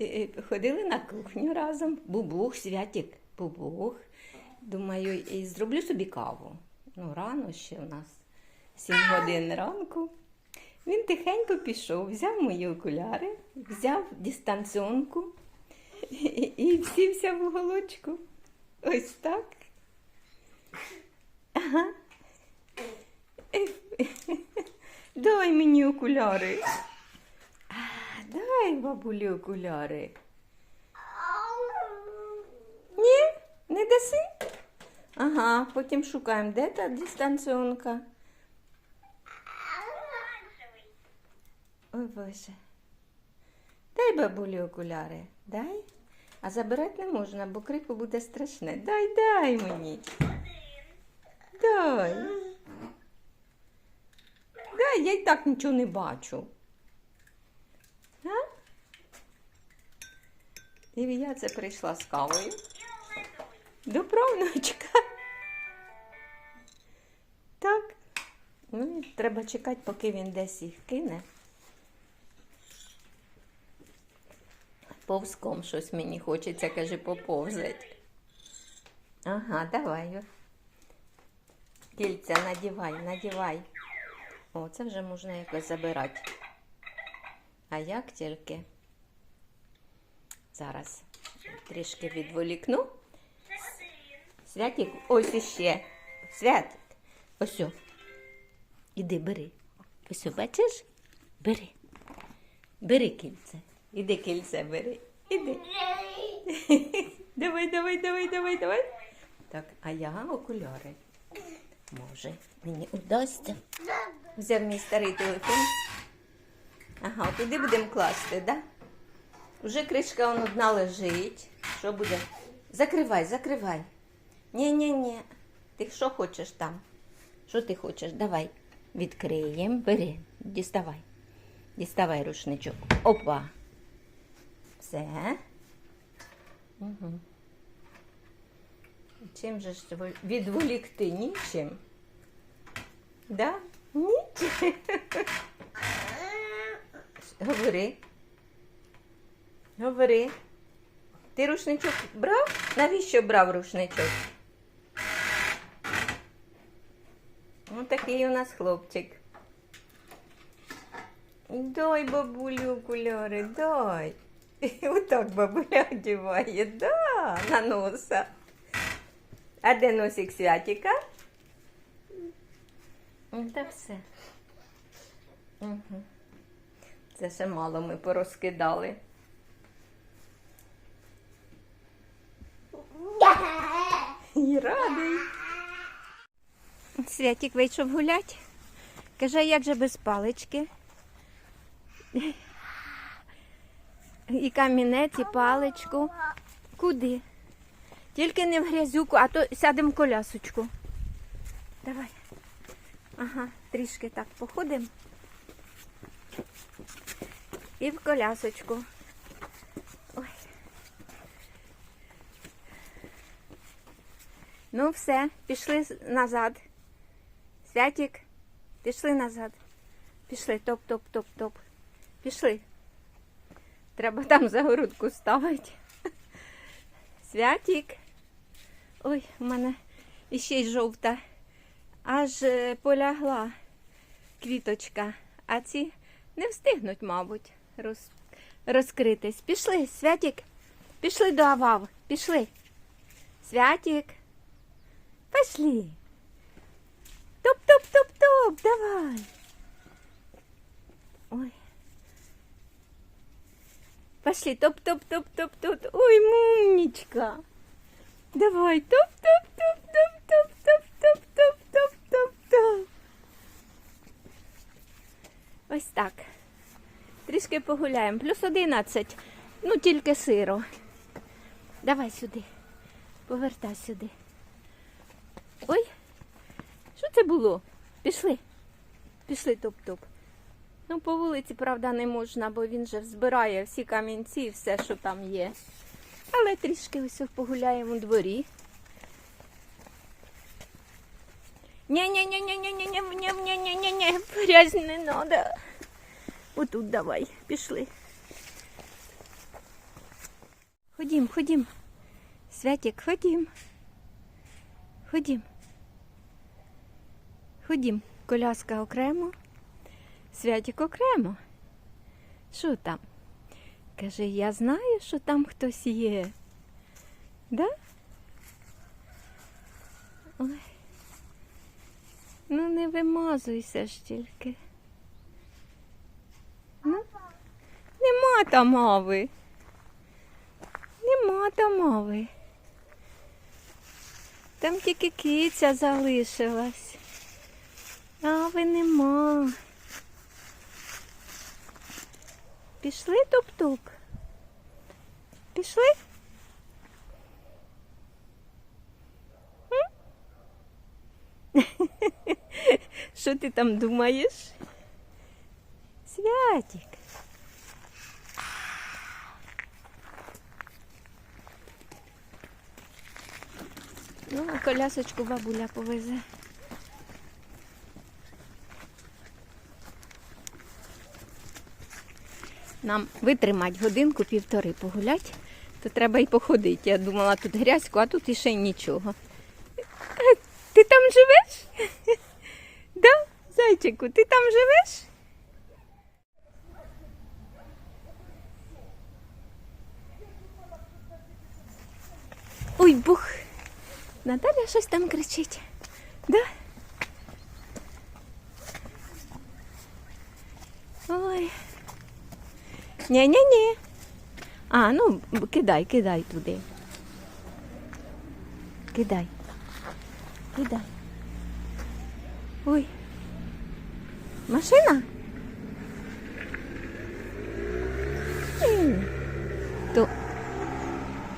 е, ходили на кухню разом. Бубух, святік, бубух. Думаю, і зроблю собі каву. Ну, рано ще в нас 7 годин ранку. Він тихенько пішов, взяв мої окуляри, взяв дистанціонку і, і в уголочку. Ось так. Ага. Дай мені окуляри. Дай бабулі окуляри. Ні, не даси? Ага, потім шукаємо, де та дистанціонка. Ой, Боже. Дай бабулі окуляри, дай. А забирати не можна, бо крику буде страшне. Дай, дай мені. Дай. Дай, я й так нічого не бачу. А? І я це прийшла з кавою. До правнучка. Так. Ну, треба чекати, поки він десь їх кине. Повзком щось мені хочеться, каже, поповзать. Ага, давай. Кільця надівай, надівай. О, це вже можна якось забирати. А як тільки? Зараз трішки відволікну. Святик, ось іще. Святик. Ось. Іди, бери. Ось, бачиш? Бери. Бери кільце. Іди кільце бери. Іди. Давай, давай, давай, давай, давай. Так, а я окуляри. Може, мені удасться. Взяв мій старий телефон. Ага, туди будемо класти, да? Уже кришка он одна лежить. Що буде? Закривай, закривай. Ні-ні-ні. Ти що хочеш там? Що ти хочеш? Давай. Відкриємо. Бери, діставай. Діставай рушничок. Опа. Все. Угу. Чим же ж відволікти? Нічим. Да? Нічим. Говори. Говори. Ти рушничок брав? Навіщо брав рушничок? Ну, такий у нас хлопчик. Дай бабулю окуляри, дай. Отак бабуля одіває, да, на носа. А де носик святіка? Та все. Угу. Це ще мало ми порозкидали. І радий. Святік вийшов гулять. Каже, як же без палички. І камінець, і паличку. Куди? Тільки не в грязюку, а то сядемо в колясочку. Давай. Ага, трішки так походимо. І в колясочку. Ой. Ну, все, пішли назад. Святік, пішли назад. Пішли, топ-топ-топ-топ. Пішли. Треба там загородку ставити. Святік. Ой, у мене іще й жовта. Аж е, полягла квіточка. А ці не встигнуть, мабуть, роз... розкритись. Пішли, Святік. Пішли до Авав. Пішли. Святік. Пошли. Топ-топ-топ-топ, давай. Ой. Пошли, топ-топ-топ-топ-топ. Ой, мумничка. Давай, топ-топ-топ-топ-топ-топ-топ-топ-топ-топ. Ось так. Трішки погуляємо. Плюс 11. Ну, тільки сиро. Давай сюди. Повертай сюди. Це було? Пішли. Пішли топ-топ. Ну, по вулиці, правда, не можна, бо він же збирає всі камінці і все, що там є. Але трішки ось погуляємо у дворі. Ні-ні-ні-ні-ні-ні-ні-ні-ні-ні-ні, грязь не треба. Отут давай, пішли. ходім, ходім. Святік, ходім. Ходім. Ходім. Коляска окремо. Святік окремо. Що там? Каже, я знаю, що там хтось є. Да? Ой. Ну не вимазуйся ж тільки. Ну, нема там мови. Нема там мови. Там тільки киця залишилась. Ави нема. Пішли тук-тук? Пішли? Що ти там думаєш? Святик. Ну, а колясочку бабуля повезе. Нам витримать годинку півтори погулять, то треба й походити. Я думала, тут грязько, а тут іще й нічого. Ти там живеш? Да, зайчику, ти там живеш? Ой, бух. Наталя щось там кричить. Да? Ой. Ні-ні-ні. А, ну, кидай, кидай туди. Кидай. Кидай. Ой. Машина? То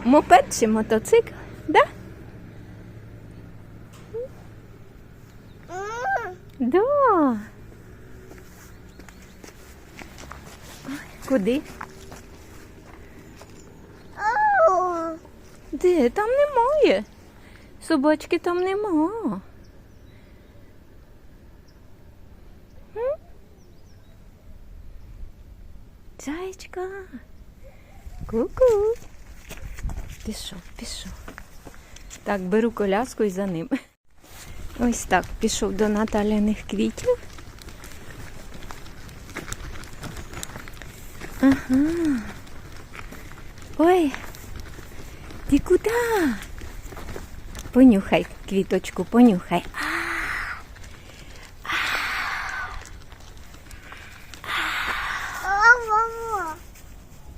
мопед чи мотоцикл, да? Да. Куди? Де? Там немає. Собачки там нема. Зайчка. Ку-ку. Пішов, пішов. Так, беру коляску і за ним. Ось так, пішов до Наталяних квітів. Ага. Ой, ти куди? Понюхай квіточку, понюхай.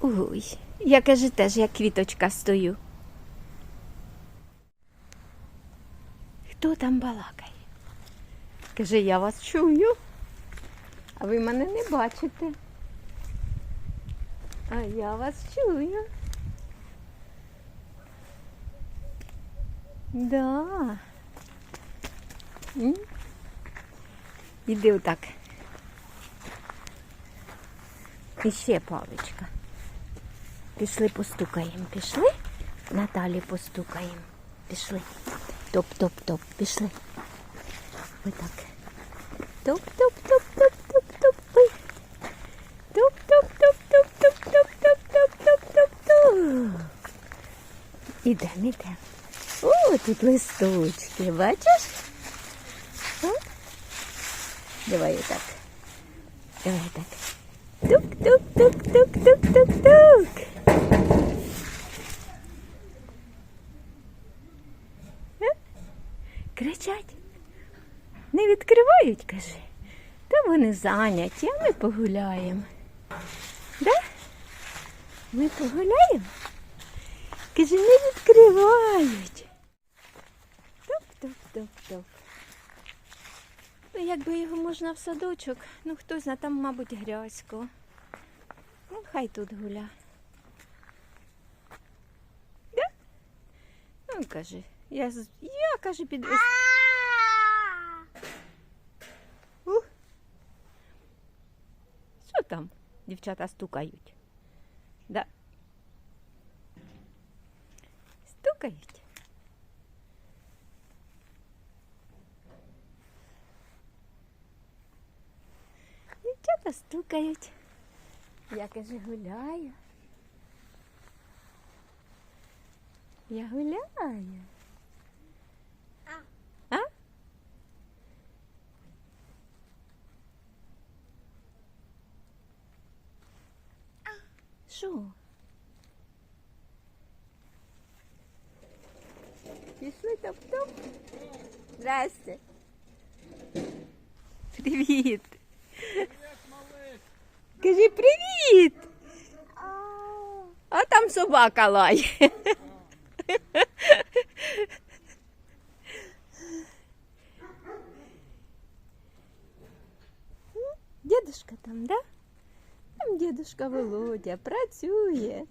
Ой, я каже теж, як квіточка стою. Хто там балакає? Каже, я вас чую, а ви мене не бачите. А я вас чую. Да. М? Іди отак. І ще паличка. Пішли постукаємо. Пішли? Наталі постукаємо. Пішли. Топ-топ-топ. Пішли. Отак. Топ-топ-топ-топ-топ-топ. Ідемо, ідемо. О, тут листочки, бачиш? О? Давай отак. Давай так. Тук-тук-тук-тук-тук-тук-тук. Е? Кричать. Не відкривають, каже. Та вони зайняті, а ми погуляємо. Да? Ми погуляємо? Каже, відкривають. Топ-топ-топ-топ. Ну, якби його можна в садочок, ну хто знає, там, мабуть, грязько. Ну, хай тут гуля. Да? Ну, каже, я, я каже, підвез. Що там? Дівчата стукають. Да. Стукають. Дівчата стукають. Я каже, гуляю. Я гуляю. Здрасте. Привіт. Кажи привіт. А там собака лає. Дедушка там, да? Там дедушка Володя працює.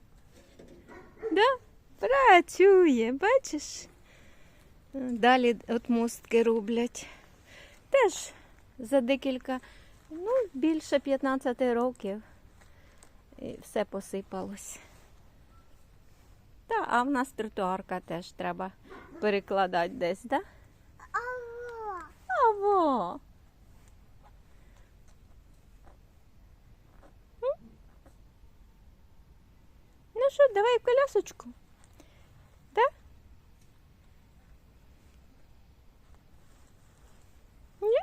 Да? Працює, бачиш? Далі от мостки роблять. Теж за декілька, ну, більше 15 років. І все посипалось. Та, а в нас тротуарка теж треба перекладати десь, да? Аво. Ну що, давай колясочку. Да? Ні?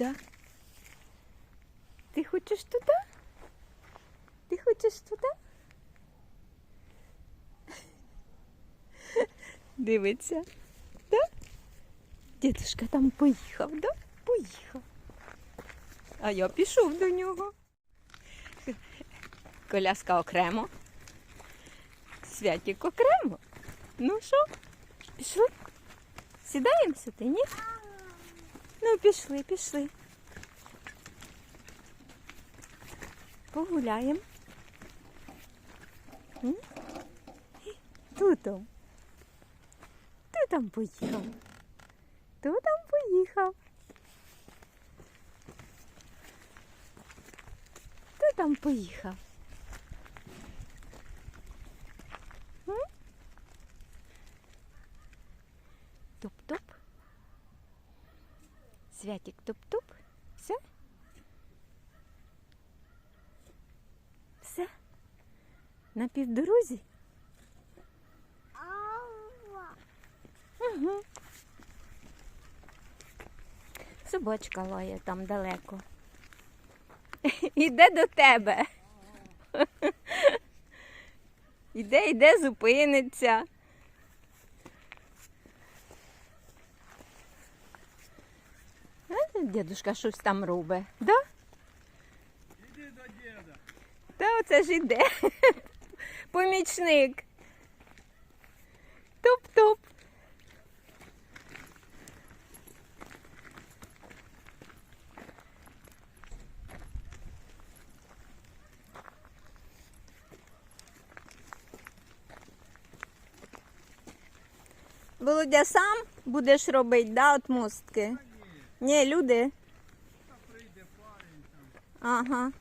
Куда? Ти хочеш туди? Ти хочеш туди? Дивиться. Да? Дідушка там поїхав, да? Поїхав. А я пішов до нього. Коляска окремо. Святік окремо. Ну що, пішли? Сідаємо сюди, ні? Ну, пішли, пішли. Погуляємо. М? Хто там? Поїхав? Хто там поїхав? Хто там поїхав? М? Туп-туп. Святик туп-туп. Все? Все? На півдорозі? Угу. Собачка лає там далеко. Іде до тебе. Іде, іде, зупиниться. А, Дідушка щось там робить, да? Іди до діда. Та оце ж іде. Помічник. Топ-топ. Володя, сам будеш робити, да, от мостки? Ні, люди. Та прийде парень там. Ага.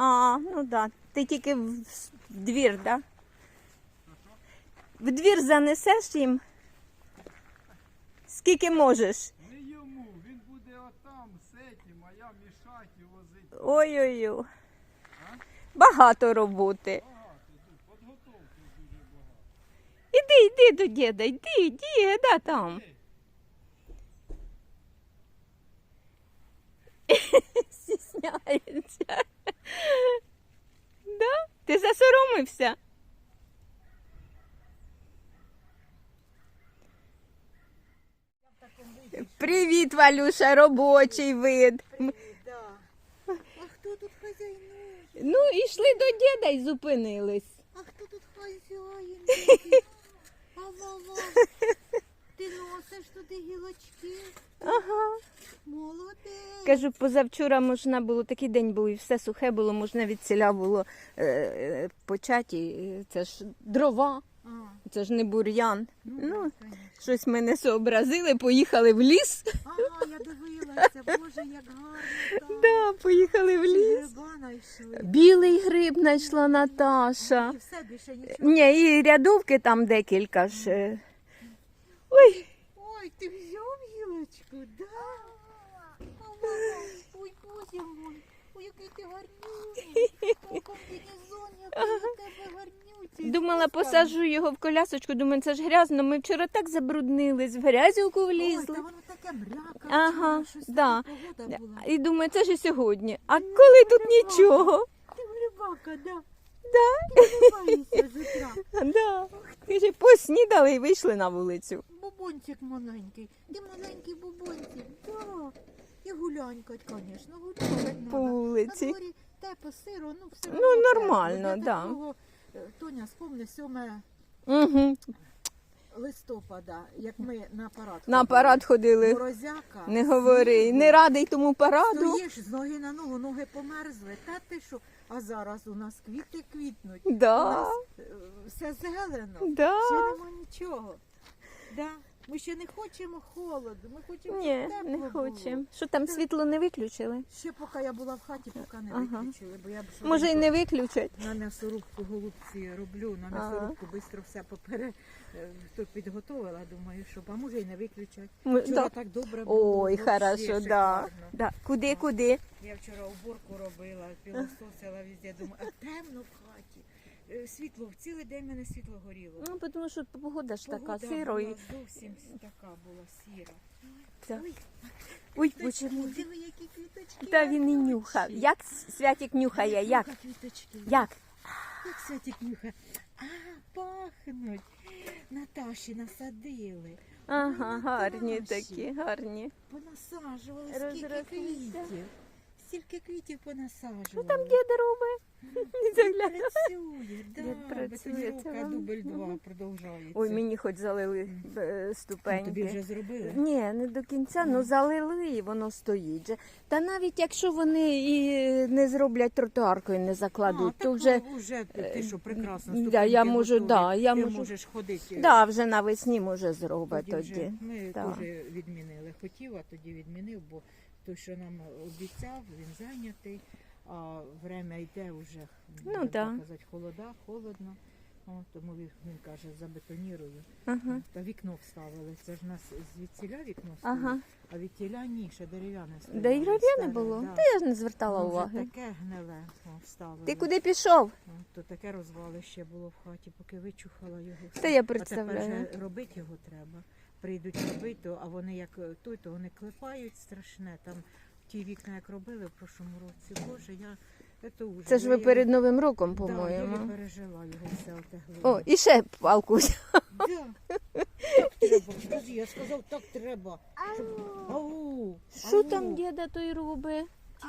А, ну да. Ти тільки в двір, да? В двір занесеш їм? Скільки можеш? Не йому, він буде отам з этим, а я мішать і возити. Ой-ой-ой. Багато роботи. Підготовки дуже багато. Іди, йди до діда, йди, діда там. Стісняється. Да? Ти засоромився? Привіт, Валюша, робочий вид. М- Да. А хто тут хазяйнує? Ну, йшли до діда і зупинились. А хто тут хазяїн? такий? Ава-ва. Ти носиш туди гілочки? Ага. Молодець. Кажу, позавчора можна було, такий день був і все сухе було, можна від селя було е, е, почати. Це ж дрова, А, це ж не бур'ян. ну, Ну, щось ми не сообразили, поїхали в ліс. Ага, я дивилася, боже, як гарно там. Да, поїхали в ліс. Гриба знайшли. Білий гриб знайшла Наташа. І все більше нічого. Ні, і рядовки там декілька ж. е. Ой, Ой, ти гілочку, да? Ой, Кузя мой, ой, який ти гарнюний. Ой, комбінезон, який у тебе гарнючий. Думала, посаджу його в колясочку, думаю, це ж грязно. Ми вчора так забруднились, в грязюку Ой, влізли. воно таке мряка. Ага, щось да. така погода була. І думаю, це ж і сьогодні. А коли тут нічого? Ти грибака, да? Да. Ти вириваєшся з утра. Да. Каже, поснідали і вийшли на вулицю. Бубончик маленький. Ти маленький бубончик. Да. І гулянькать, звісно, гулянькать По вулиці. На дворі тепло, сиро, ну все Ну, одно нормально, Для да. такого, е, Тоня, спомни 7 Угу. листопада, як ми на парад На парад ходили. Морозяка. Не говори. снігу. Не радий тому параду. Стоїш з ноги на ногу, ноги померзли. Та ти що? А зараз у нас квіти квітнуть. У нас е, все зелено. Да. Ще нема нічого. Да. Ми ще не хочемо холоду, ми хочемо Ні, щоб тепло було. хочемо. Що там світло не виключили? Ще поки я була в хаті, поки не Ага. виключили, бо я б Може і не виключать. на м'ясорубку голубці роблю, на Ага. м'ясорубку швидко все попере е, то підготовила, думаю, щоб, а може і не виключать. Ми- Вчора да. так добре було. Ой, вообще хорошо, да. шикарно. да. Куди, куди? Я вчора уборку робила, пілососила везде, думаю, а темно в Е, Світло, цілий день мене світло горіло. Ну, тому що погода ж така Погода сиро і. зовсім така була сіра. Так. Ой, Ой, квіточки, боже мой. диви, які квіточки. Та він і нюхав. Як Святік нюхає? Як? Нюха квіточки. Як? Як Святик нюхає? А, пахнуть. Наташі насадили. Ага, гарні такі, гарні. Понасаджували скільки Розрослися. квітів. Стільки квітів понасаджували. Що там дід робить? Працює, да. Дід працює, це вам. дубль два Мгм. продовжується. Ой, мені хоч залили е, Ну, Тобі вже зробили? Ні, не до кінця, ну залили і воно стоїть. же. Та навіть якщо вони і не зроблять тротуаркою, не закладуть, а, то так, вже ну, вже ти що, прекрасно, да, ступеньки я можу, готові. да, я Ти можу. можеш ходити. да, вже навесні може зробить Тоді тоді. ми Да. теж відмінили. Хотів, а тоді відмінив, бо той, що нам обіцяв, він зайнятий, а время йде вже, Ну, да. казати, холода, холодно. О, тому він, він каже, забетонірую. Ага. Та вікно вставили. Це ж у нас звідсіля вікно стоїть, Ага. а від тіля ні, ще дерев'яне стояло. І було. да. Та я ж не звертала Ну, уваги. таке гниле о, вставили. Ти куди пішов? О, То таке розвалище було в хаті, поки вичухала його. Та я А тепер представляю. вже робити його треба. Прийдуть робити, а вони як е, той, то вони клепають страшне. Там ті вікна, як робили в прошлому році. Боже, я це ужас. Це ж ви єлі- перед Новим роком, Да, я по-моєму. пережила його все отегло. О, і ще палку. Да. Так треба. Скажи, я сказав, так треба. Щоб... Ау! Що ау. там діда той робить? Ті,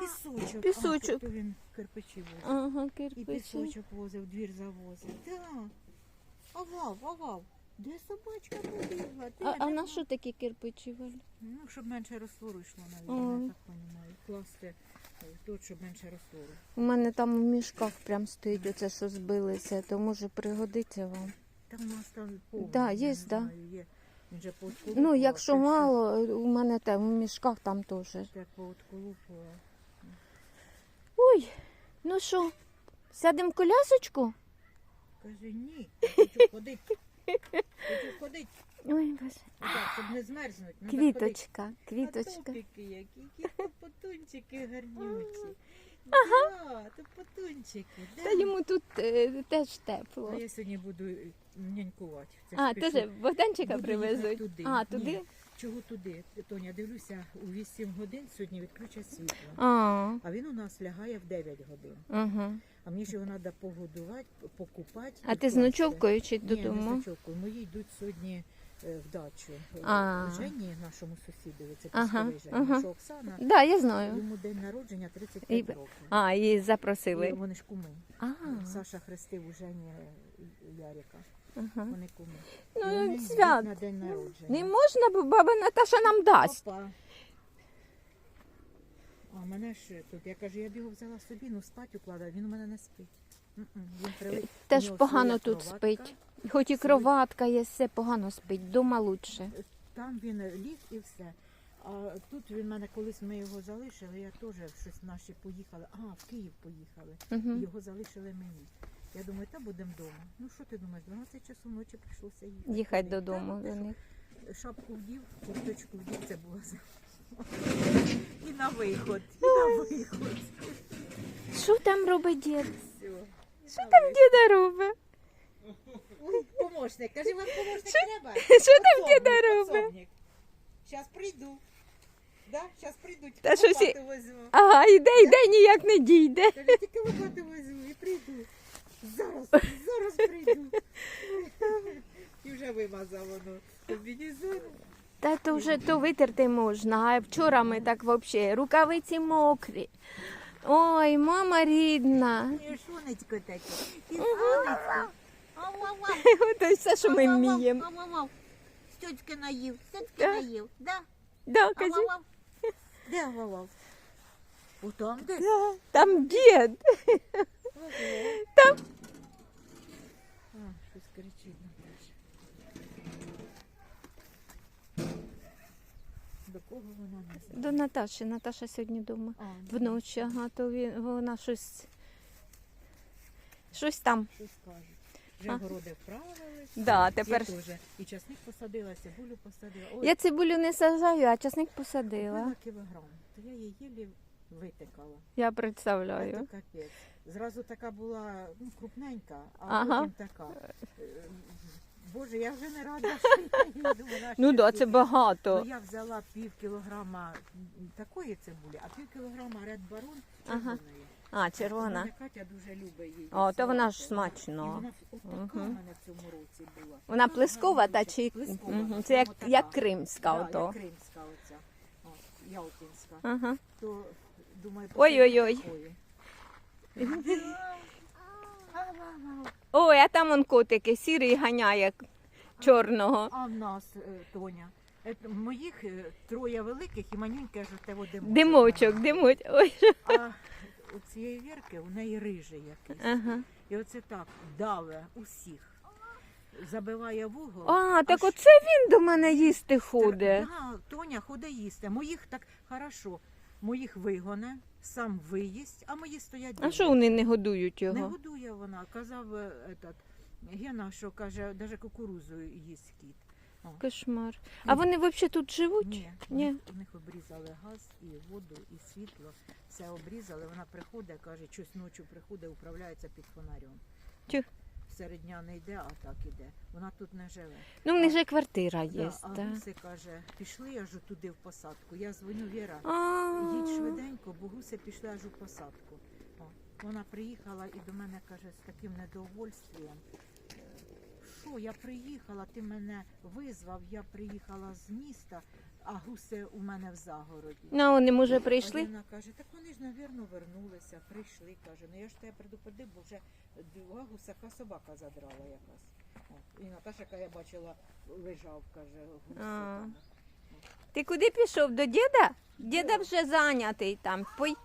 Пісочок. Пісочок. А, то він кирпичі возив. Ага, І кирпичі. пісочок возив, двір завозив. Да. Авав, авав. Де собачка побігла? А, а на що такі кирпичі валі? Ну, щоб менше розтвору йшло, навіть, я так розумію. Класти е, тут, щоб менше розтвору. У мене там в мішках прям стоїть оце, що збилися, то може пригодиться вам. Там у нас там повно. Да, я є, не да. знаю, є. Він же Ну, якщо так що мало, у мене там в мішках там теж. Так поотколупував. Ой, ну що, сядемо в колясочку? Каже, ні, я хочу ходити. Хочу ходити. Ой, боже. Так, щоб не змерзнуть. надо. Квіточка, А квіточка. топіки які, які потунчики гарнючі. Ага. Да, то потунчики. Да. Та йому тут е, теж А тепло. я сьогодні буду нянькувати. Це ж А, пішло. теж Богданчика Буду їхати привезуть. туди. А, Ні. туди? Чого туди? Тоня, дивлюся, у 8 годин сьогодні відключать світло. А, А він у нас лягає в 9 годин. А мені ж його треба погодувати, покупати. А ти з ночовкою чи Ні, не з додому? ночовкою. Мої йдуть сьогодні е, в дачу. Е, Жені, нашому сусідові, це Ага, пісковий Жені, ага. Оксана, Да, я знаю. йому день народження 35 І- років. А, її І запросили. вони ж куми. А, Саша хрестив у Жені Ярика. Ага. Вони куми. І Ну, вони йдуть свят. на день народження. Не можна, бо баба Наташа нам дасть. Опа. А мене ж тут, я кажу, я б його взяла собі, ну спать укладаю, він у мене не спить. М-м, Він привик. У Теж нього погано своя тут кроватка. спить. Хоч і кроватка є, все погано спить. Дома лучше. Там він ліг і все. А тут він мене колись ми його залишили, я теж щось наші поїхали. А, в Київ поїхали. Угу. Його залишили мені. Я думаю, та будемо вдома. Ну що ти думаєш, 12 часу ночі прийшлося їхати. Їхати додому до них. Шапку вдів, курточку вдів, це було за- І на виход, і на виход. Що там робить дід? Що там діда робить? Помощник, кажи, вам помощник треба? Що там діда робить? Зараз прийду. Да? Зараз прийдуть. Та лопату возьму. Ага, іде, іде, ніяк не дійде. Тільки лопату возьму і прийду. Зараз, зараз прийду. І вже вимазав воно комбінезон. Та то вже то витерти можна, а вчора ми так взагалі, рукавиці мокрі. Ой, мама рідна. І шонечко таке. Ото все, що ми вміємо. Стьочки наїв, стьочки наїв. Да? Да, кажи. Де? У там де? Там дід. Там. А, щось кричить Наташа. До кого вона не? До Наташі. Наташа сьогодні вдома. А, ну, Вночі, ага, то він, вона щось. Щось там. Щось кажуть. Вже А. городи вправились. Да, тепер. Я теж. І часник посадила, цибулю посадила. Ой, Я цибулю не сажаю, а часник посадила. кілограм. То я її їлі витикала. Я Це представляю. капець. Зразу така була ну, крупненька, а Ага. потім така. Е, Боже, я вже не рада, що я. Ну да, це багато. Ну, я взяла пів кілограма такої цибулі, а пів кілограма Red Baron Ага. червоної. А, червона. Мене Катя дуже любить її. О, то вона ж смачно. І вона отака Мгм. в мене в цьому році була. Вона плескова чи Плескова, Мгм, це як, така. як кримська Да, ото. як кримська оця. О, Ялтинська. Ага. То, думаю, Ой-ой-ой. такої. Ой, а там он котики, сірий ганяє чорного. А в нас, е, Тоня, е, моїх е, троє великих і манюнька жовтево димочок. Димочок, димуть. Ой. А у цієї вірки у неї рижий якийсь. Ага. І оце так даве усіх. Забиває вугол. А, так оце він до мене їсти ходить. Да, Тоня ходить їсти. Моїх так хорошо. Моїх вигоне, сам виїсть, а мої стоять. А що вони не годують його? Не годує вона. Казав е, этот, Гена, що каже, навіть кукурузу їсть кіт. Кошмар. А вони взагалі тут живуть? Ні, Ні. У, них, у них обрізали газ і воду, і світло. Все обрізали. Вона приходить, каже, щось ночі приходить, управляється під фонарем. Тю. Серед дня не йде, а так іде. Вона тут не живе. Ну, в них же квартира є. Да, а Да. гуси каже, пішли аж туди в посадку. Я дзвоню Віра, їдь швиденько, бо гуси пішли аж у посадку. О, вона приїхала і до мене каже з таким недовольствием. е, Що я приїхала, ти мене визвав, я приїхала з міста, а гуси у мене в загороді. Ну, вони, може, прийшли? Вона каже, так вони ж, навірно, вернулися, прийшли. Каже, ну я ж тебе предупредив, бо вже два гусака собака задрала якась. О, і Наташа, яка я бачила, лежав, каже, гуси. А. там. Ти куди пішов? До діда? Діда вже зайнятий там. Пой...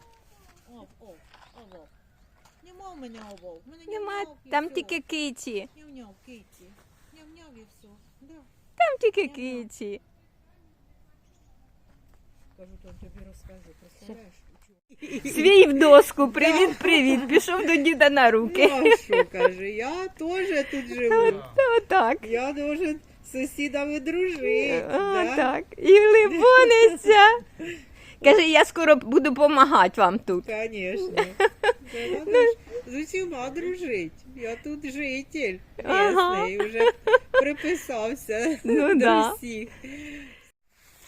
Ов, ов, овов. Нема в мене овов. В мене Нема, няв-няв і там всьо. тільки киті. Няв-няв, киті. Няв-няв і все. Да. Там тільки Нема. киті. Кажу, то тобі розкажу, представляєш? Свій в доску. Привіт, привіт. Пішов до діда на руки. Ну, а що, каже, я теж тут живу. Отак. Я должен з сусідами дружити. да? Отак. І либониться. Каже, я скоро буду допомагати вам тут. Конечно. Треба ж з усіма дружити. Я тут житель Ага. місний, вже приписався Ну до да. всіх.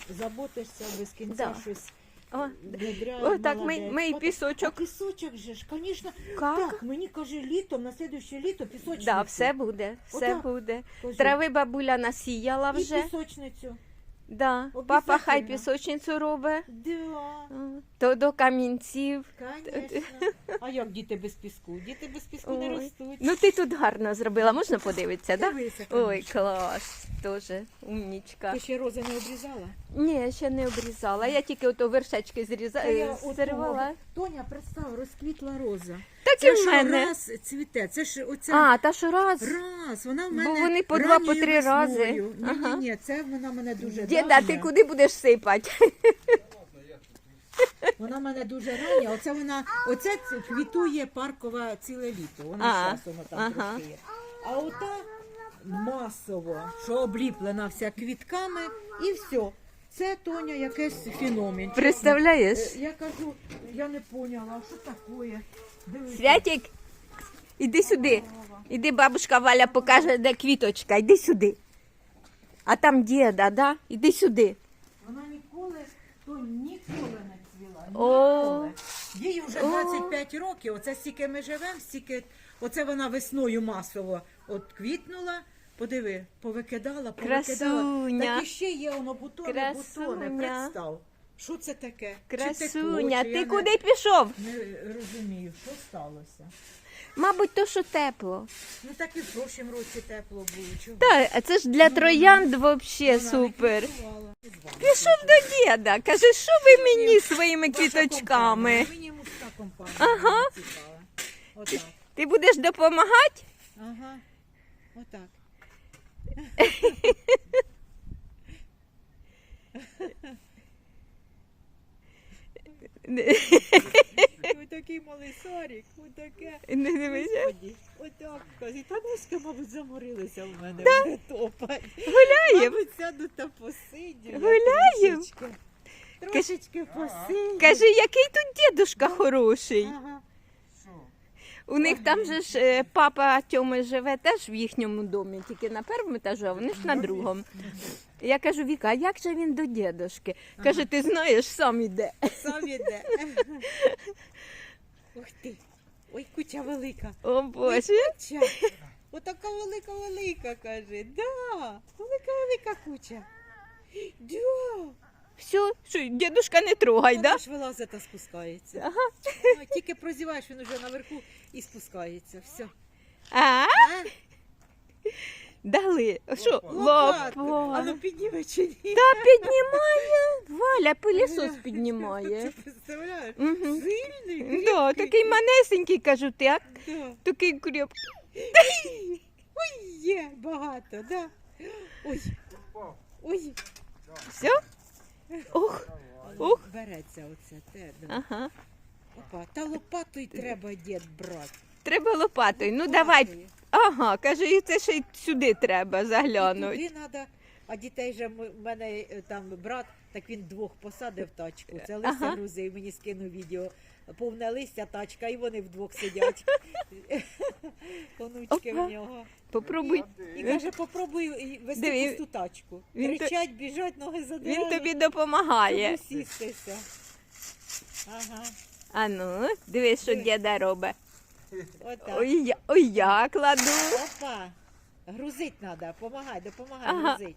Заботишся без кінця Да. щось. О, внедряє, О, так, молодець. ми, ми і А пісочок. пісочок же ж, звісно. Как? Так, мені каже, літом, на слідуще літо пісочницю. Да, все буде, все Отак. буде. Кажу, Трави бабуля насіяла І вже. пісочницю. Да. Папа хай Обязательно. пісочницю робить. Да, То до камінців. звісно. А як діти без піску? Діти без піску не Ой. ростуть. Ну ти тут гарно зробила, можна подивитися, так? Да? Дивися, Ой, клас, дуже умнічка. Ти ще рози не обрізала? Ні, ще не обрізала. Я тільки ото вершечки. Та я от зривала. того- Тоня, представ, розквітла роза. Так Це і в що мене. раз цвіте, це ж оця А, та що раз. раз, вона в Бо мене вони по два, по три рази. Ні, Ага. ні, ні, це вона мене дуже Діда, рання. ти куди будеш сипати? Вона в мене дуже рання. Оце вона, оце квітує паркова ціле літо. Вона А, воно там ага. трошки є. А ота масово, що обліплена вся квітками, і все. Це Тоня якийсь феномен. Представляєш? Е, Я кажу, я не поняла, що таке. Дивися. Святик, іди сюди. Іди, бабушка Валя покаже, де квіточка. Іди сюди. А там діда, да? Іди сюди. Вона ніколи, то ніколи. Ніколи. Їй вже О. 25 років. Оце стільки ми живемо, стільки. Оце вона весною масово от квітнула. Подиви, повикидала, повикидала. Красуня. Так і ще є воно бутони, бутони. Представ. Що це таке? Чи Красуня, чи ти я куди пішов? Не, не розумію, що сталося. Мабуть, то що тепло. Ну так і в прошлому році тепло було. Чого? Та, а це ж для троянд взагалі супер. Пішов до діда, каже, що ви мені своїми квіточками? Мені мужська компанія. Ага. цікава. Отак. Ти будеш допомагати? Ага. Отак. Ой, такий малий сорік, отаке. Не дивися. Отак. Каже, та низька, мабуть, заморилися в мене. Да? топать. Гуляємо. Мабуть, сяду та посидю. Гуляємо. Трошечки, трошечки посидю. Кажи, який тут дідушка хороший. Ага. У них там же ж е, папа Тьоми живе теж в їхньому домі, тільки на першому етажі, а вони ж на другому. Я кажу, Віка, а як же він до дідушки? Каже, ти знаєш, сам іде. Сам іде. Ух ти. Ой, куча велика. О Боже. Куча. Отака велика велика, каже. Да. Велика велика куча. Да. Все, що, дідушка не трогай, Вона да? ж вилазить та спускається. Ага. А, Тільки прозіваєш, він уже наверху і спускається. Все. А? А? Дали. Що? Лопатку. А ну підніме чи ні? Та піднімає. Валя пилісос піднімає. Ти представляєш? Угу. Сильний. Да, кріпкий. такий манесенький, кажу, так? Да. Такий крепкий. Ой, є багато, да. Ой, ой. Все? Ох, Ух. Береться оце те. Да. ага. Опа, та лопатою треба дід брати. Треба лопатою. Ну давай. Лопатою. Ага, каже, і це ще й сюди треба І заглянути. туди треба, а дітей же в мене е, там брат, так він двох посадив тачку. Це Леся Ага. і мені скинув відео. Повне листя, тачка, і вони вдвох сидять. Онучки в нього. Попробуй. І каже, попробуй вести пусту тачку. він Кричать, біжать, ноги Він задирають. тобі допомагає. щоб усістися. Ага, А ну, дивись, що діда робить. отак. Ой, я, ой, я кладу. Опа. Грузить треба, помагай, допомагай грузить.